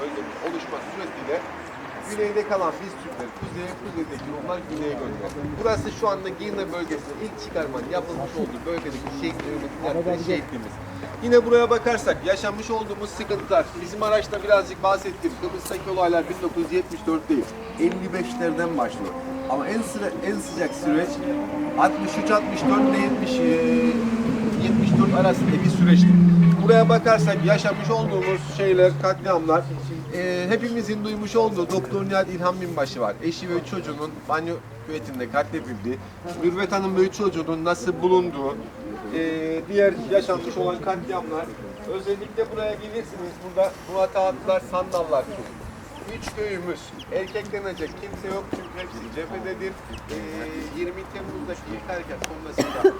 bölgemiz oluşmak suretiyle güneyde kalan biz Türkler kuzeye, kuzeydeki Rumlar güneye gönderdi. Burası şu anda Girne bölgesinde ilk çıkarmanın yapılmış olduğu bölgedeki şehitlerimizin yaptığı şehitliğimiz. Yine buraya bakarsak yaşanmış olduğumuz sıkıntılar, bizim araçta birazcık bahsettiğim Kıbrıs'taki olaylar 1974 değil, 55'lerden başlıyor. Ama en sıra, en sıcak süreç 63-64 ile 70, 74 arasındaki süreçti. Buraya bakarsak yaşamış olduğumuz şeyler, katliamlar, e, hepimizin duymuş olduğu Doktor Nihat İlhan Binbaşı var. Eşi ve çocuğunun banyo küvetinde katledildiği, Mürvet Hanım ve çocuğunun nasıl bulunduğu, e, diğer yaşanmış olan katliamlar. Özellikle buraya gelirsiniz, burada Murat Ağatlar, Sandallar Üç köyümüz erkeklenecek kimse yok çünkü hepsi cephededir. E, 20 Temmuz'daki ilk harekat sonrasında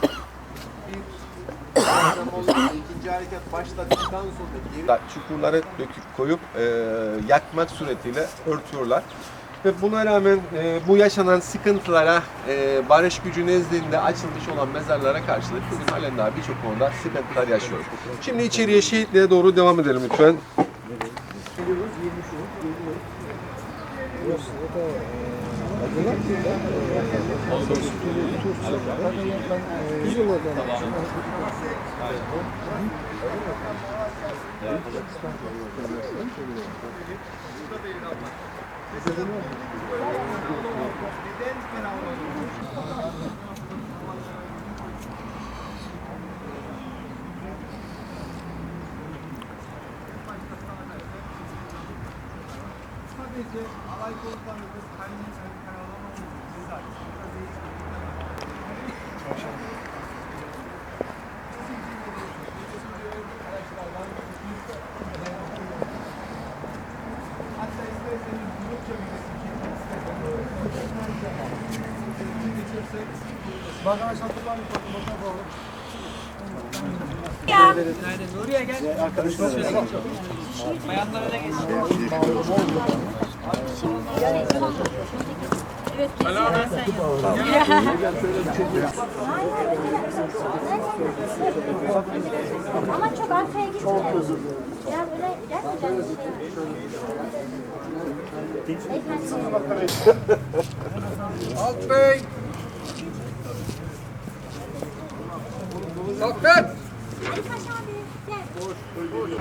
bir. İkinci hareket başladıktan sonra geri çukurları döküp koyup e, yakmak suretiyle örtüyorlar. Ve buna rağmen e, bu yaşanan sıkıntılara, e, barış gücü nezdinde açılmış olan mezarlara karşılık bugün halen daha birçok konuda sıkıntılar yaşıyoruz. Şimdi içeriye şehitliğe doğru devam edelim lütfen. Sadece alay komutanımız Kayın Bagaj hatırlarını koydum, boşa doğru. Nuriye gel. Arkadaşlar. Bayanlara da geç. Evet, yap. Ama çok arkaya gitme. Ya böyle. Beyefendi. Alt Bey! Sakın! Ali Paşa abi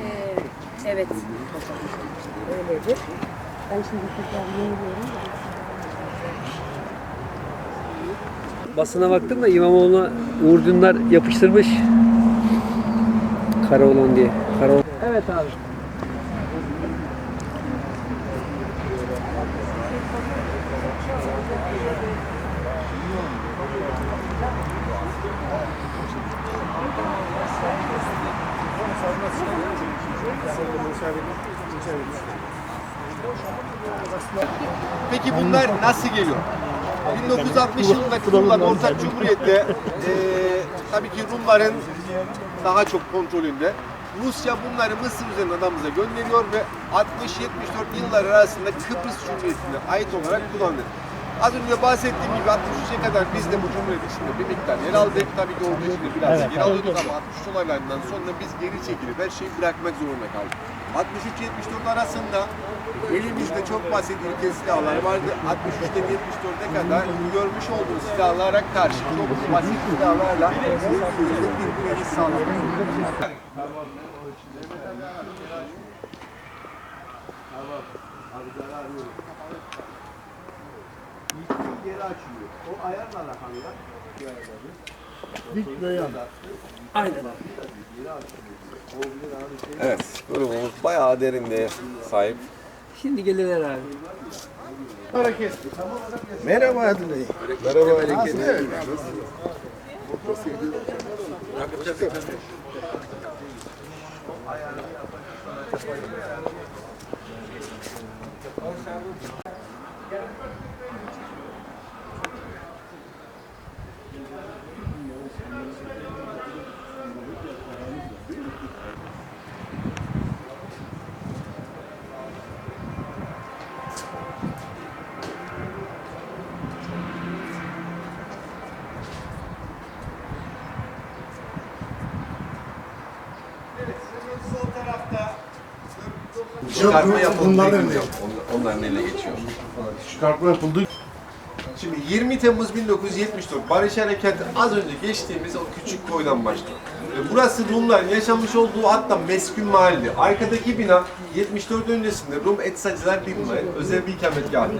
Ee, evet. Öyledir. Ben şimdi tekrar yeniliyorum. Basına baktım da İmamoğlu'na Uğur Dündar yapıştırmış. Karaoğlan diye. Karaoğlan. Evet abi. Peki bunlar nasıl geliyor? 1960 yılında kurulan Ortak Cumhuriyet'te eee tabii ki Rumların daha çok kontrolünde. Rusya bunları Mısır üzerinden adamıza gönderiyor ve 60-74 yıllar arasında Kıbrıs Cumhuriyeti'ne ait olarak kullanılıyor. Az önce bahsettiğim gibi 63'e kadar biz de bu Cumhuriyet içinde bir miktar yer aldık. Tabii ki ordu içinde biraz yer alıyorduk ama 63 olaylarından sonra biz geri çekilip her şeyi bırakmak zorunda kaldık. 63-74 arasında elimizde çok basit ilkel silahlar vardı. 63'ten 74'e kadar görmüş olduğunuz silahlara karşı çok basit silahlarla ülkemizde bir direniş sağladık. geri açılıyor. O ayarla alakalı ya. Dik ve yan. Evet, grubumuz bayağı derinliğe sahip. Şimdi gelirler abi. Merhaba Adil Bey. Merhaba Aleyküm. Çıkartma yapıldı. Bunların ne? Onlar- Onların eline geçiyor. Çıkartma yapıldı. Şimdi 20 Temmuz 1974 Barış Harekatı az önce geçtiğimiz o küçük koydan. Ve Burası Rumların yaşamış olduğu hatta meskun mahalli. Arkadaki bina 74 öncesinde Rum Etsacılar Birliği özel bir ikametgahı.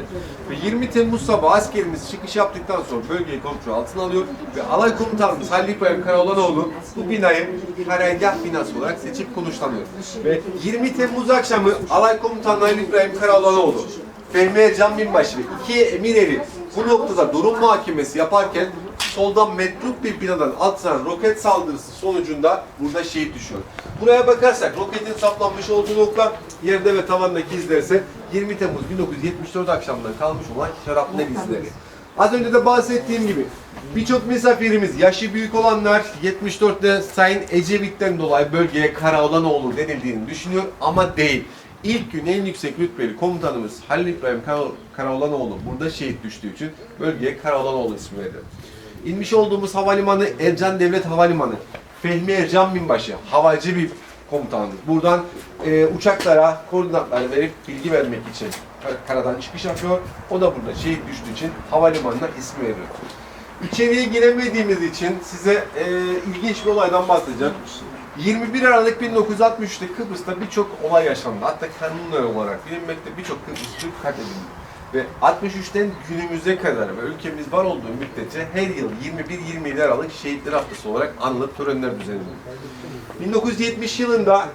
Ve 20 Temmuz sabahı askerimiz çıkış yaptıktan sonra bölgeyi kontrol altına alıyor ve alay komutanımız Halil İbrahim Karaolanoğlu bu binayı karargah binası olarak seçip konuşlanıyor. Ve 20 Temmuz akşamı alay komutanı Halil İbrahim Karaolanoğlu Fehmi Ercan Binbaşı ve iki emir eri bu noktada durum muhakemesi yaparken soldan metruk bir binadan atılan roket saldırısı sonucunda burada şehit düşüyor. Buraya bakarsak roketin saplanmış olduğu nokta yerde ve tavandaki izlerse 20 Temmuz 1974 akşamından kalmış olan şarapnel izleri. Az önce de bahsettiğim gibi birçok misafirimiz yaşı büyük olanlar 74'te Sayın Ecevit'ten dolayı bölgeye Karaolanoğlu denildiğini düşünüyor ama değil. İlk gün en yüksek rütbeli komutanımız Halil İbrahim Kara- Karaolanoğlu burada şehit düştüğü için bölgeye Karaolanoğlu ismi verildi. İnmiş olduğumuz havalimanı Ercan Devlet Havalimanı. Fehmi Ercan Binbaşı, havacı bir komutanımız. Buradan e, uçaklara koordinatları verip bilgi vermek için kar- karadan çıkış yapıyor. O da burada şehit düştüğü için havalimanına ismi veriyor. İçeriye giremediğimiz için size e, ilginç bir olaydan bahsedeceğim. 21 Aralık 1963'te Kıbrıs'ta birçok olay yaşandı. Hatta kanunlar olarak bilinmekte birçok Kıbrıslı katledildi. Ve 63'ten günümüze kadar ve ülkemiz var olduğu müddetçe her yıl 21-27 Aralık Şehitler Haftası olarak anılıp törenler düzenleniyor. 1970 yılında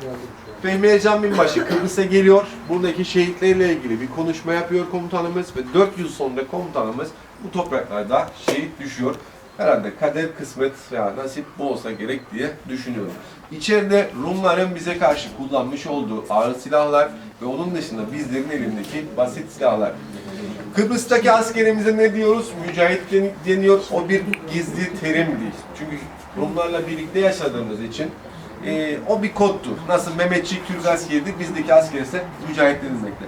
Fehmi Ercan Binbaşı Kıbrıs'a geliyor. Buradaki şehitlerle ilgili bir konuşma yapıyor komutanımız ve 4 yıl sonra komutanımız bu topraklarda şehit düşüyor. Herhalde kader, kısmet veya nasip bu olsa gerek diye düşünüyorum. İçeride Rumların bize karşı kullanmış olduğu ağır silahlar ve onun dışında bizlerin elindeki basit silahlar. Kıbrıs'taki askerimize ne diyoruz? Mücahit den- deniyor. O bir gizli terim değil. Çünkü Rumlarla birlikte yaşadığımız için e, o bir koddur. Nasıl Mehmetçik Türk askeridir, bizdeki asker ise mücahit denilmekte.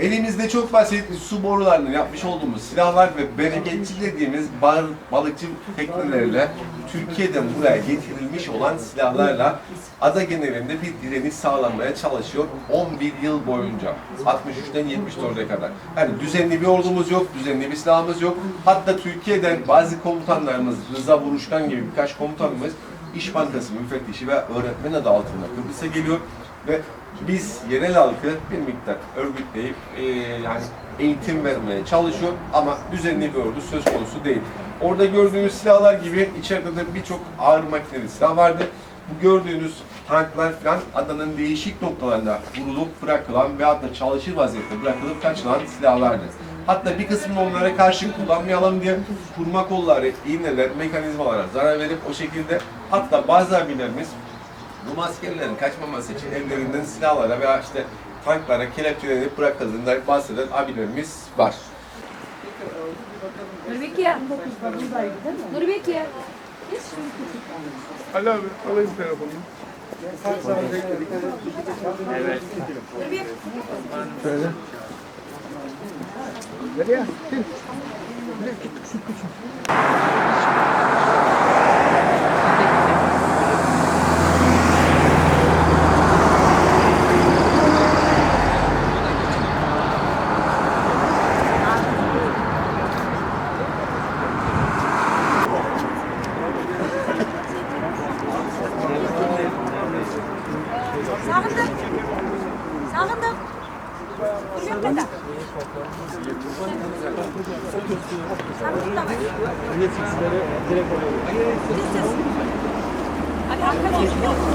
Elimizde çok basit su borularından yapmış olduğumuz silahlar ve bereketçi dediğimiz bar, balıkçı teknelerle Türkiye'den buraya getirilmiş olan silahlarla ada genelinde bir direniş sağlanmaya çalışıyor 11 yıl boyunca. 63'ten 74'e kadar. Yani düzenli bir ordumuz yok, düzenli bir silahımız yok. Hatta Türkiye'den bazı komutanlarımız, Rıza Buruşkan gibi birkaç komutanımız İş Bankası müfettişi ve öğretmen adı altında Kıbrıs'a geliyor ve biz yerel halkı bir miktar örgütleyip e, yani eğitim vermeye çalışıyor ama düzenli bir ordu söz konusu değil. Orada gördüğünüz silahlar gibi içeride de birçok ağır makineli silah vardı. Bu gördüğünüz tanklar falan adanın değişik noktalarında vurulup bırakılan ve hatta çalışır vaziyette bırakılıp kaçılan silahlardı. Hatta bir kısmını onlara karşı kullanmayalım diye kurma kolları, iğneler, mekanizmalara zarar verip o şekilde hatta bazı abilerimiz Rum askerlerin kaçmaması için ellerinden silahlara veya işte tanklara kelepçelenip bırakıldığından bahseden abilerimiz var. Dur bir ya. Dur bir ya. Ali abi alayım telefonunu. Sağındım.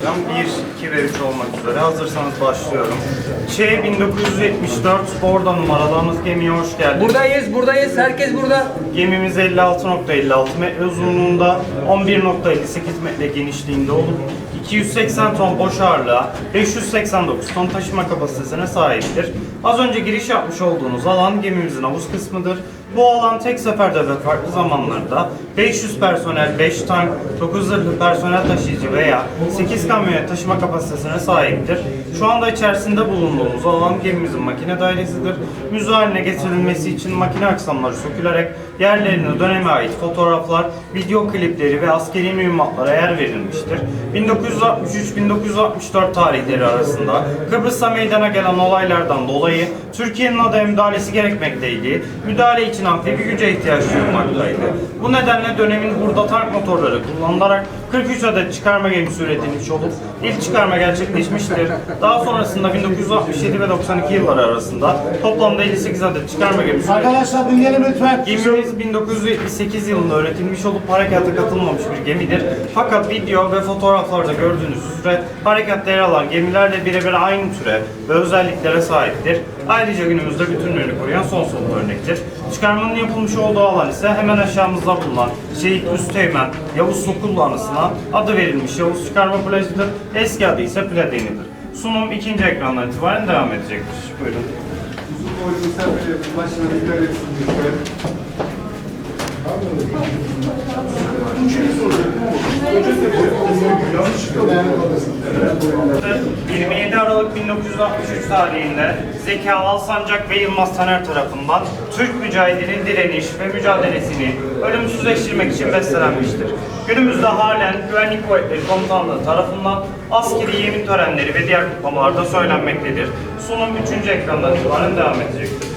Ben 1, 2 ve 3 olmak üzere. Hazırsanız başlıyorum. Ç 1974 bordo numaralığımız gemiye hoş geldiniz. Buradayız, buradayız. Herkes burada. Gemimiz 56.56 metre uzunluğunda, 11.58 metre genişliğinde olup 280 ton boş ağırlığa, 589 ton taşıma kapasitesine sahiptir. Az önce giriş yapmış olduğunuz alan gemimizin havuz kısmıdır. Bu alan tek seferde ve farklı zamanlarda 500 personel, 5 tank, 9 zırhlı personel taşıyıcı veya 8 kamyonet taşıma kapasitesine sahiptir. Şu anda içerisinde bulunduğumuz alan gemimizin makine dairesidir. Müze haline getirilmesi için makine aksamları sökülerek yerlerine döneme ait fotoğraflar, video klipleri ve askeri mühimmatlara yer verilmiştir. 1963-1964 tarihleri arasında Kıbrıs'ta meydana gelen olaylardan dolayı Türkiye'nin adaya müdahalesi gerekmekteydi. Müdahale için amfibi güce ihtiyaç duyulmaktaydı. Bu nedenle dönemin hurda tank motorları kullanılarak 43 adet çıkarma gemisi üretilmiş olup ilk çıkarma gerçekleşmiştir. Daha sonrasında 1967 ve 92 yılları arasında toplamda 58 adet çıkarma gemisi. Arkadaşlar dinleyelim lütfen. Gemimiz 1978 yılında üretilmiş olup harekata katılmamış bir gemidir. Fakat video ve fotoğraflarda gördüğünüz üzere harekatta yer alan gemilerle birebir aynı türe ve özelliklere sahiptir. Ayrıca günümüzde bütünlüğünü koruyan son soluk örnektir. Çıkarmanın yapılmış olduğu alan ise hemen aşağımızda bulunan Şehit Üsteğmen Yavuz Sokullu anısına adı verilmiş Yavuz Çıkarma Plajı'dır. Eski adı ise Pladeni'dir. Sunum ikinci ekrandan itibaren devam edecektir. Buyurun. Evet, 27 Aralık 1963 tarihinde Zeki Alsancak ve Yılmaz Taner tarafından Türk mücahidinin direniş ve mücadelesini ölümsüzleştirmek için bestelenmiştir. Günümüzde halen Güvenlik Kuvvetleri Komutanlığı tarafından askeri yemin törenleri ve diğer kutlamalarda söylenmektedir. Sunum 3. ekrandan itibaren devam edecektir.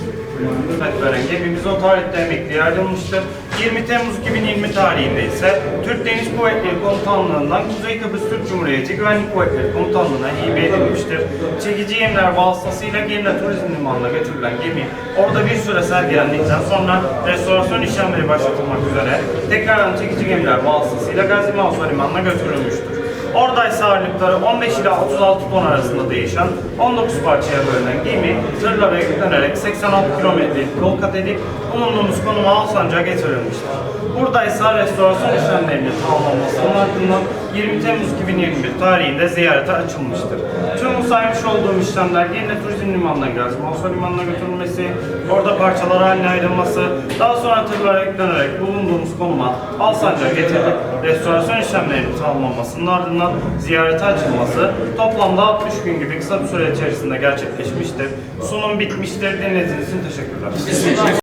Hizmet veren gemimiz o tarihte emekliye ayrılmıştır. 20 Temmuz 2020 tarihinde ise Türk Deniz Kuvvetleri Komutanlığı'ndan Kuzey Kıbrıs Türk Cumhuriyeti Güvenlik Kuvvetleri Komutanlığı'na hibe edilmiştir. Çekici yemler vasıtasıyla Gemle Turizm Limanı'na götürülen gemi orada bir süre sergilendikten sonra restorasyon işlemleri başlatılmak üzere tekrardan çekici gemiler vasıtasıyla Gazi Mahsur Limanı'na götürülmüştür. Orada ise ağırlıkları 15 ila 36 ton arasında değişen 19 parçaya bölünen gemi tırlara yüklenerek 86 kilometrelik yol kat edip bulunduğumuz konuma Alsancak'a getirilmiştir. Burada ise restorasyon işlemlerinin tamamlanmasının ardından 20 Temmuz 2021 tarihinde ziyarete açılmıştır. Tüm bu saymış olduğum işlemler yine turizm limanına Gazi Mahsur Limanı'na götürülmesi, orada parçalar haline ayrılması, daha sonra tırlara yüklenerek bulunduğumuz konuma Alsancak'a getirilip restorasyon işlemlerinin tamamlanmasının ardından ziyarete açılması toplamda 60 gün gibi kısa bir süre içerisinde gerçekleşmiştir. Sunum bitmiştir. Dinlediğiniz için teşekkürler.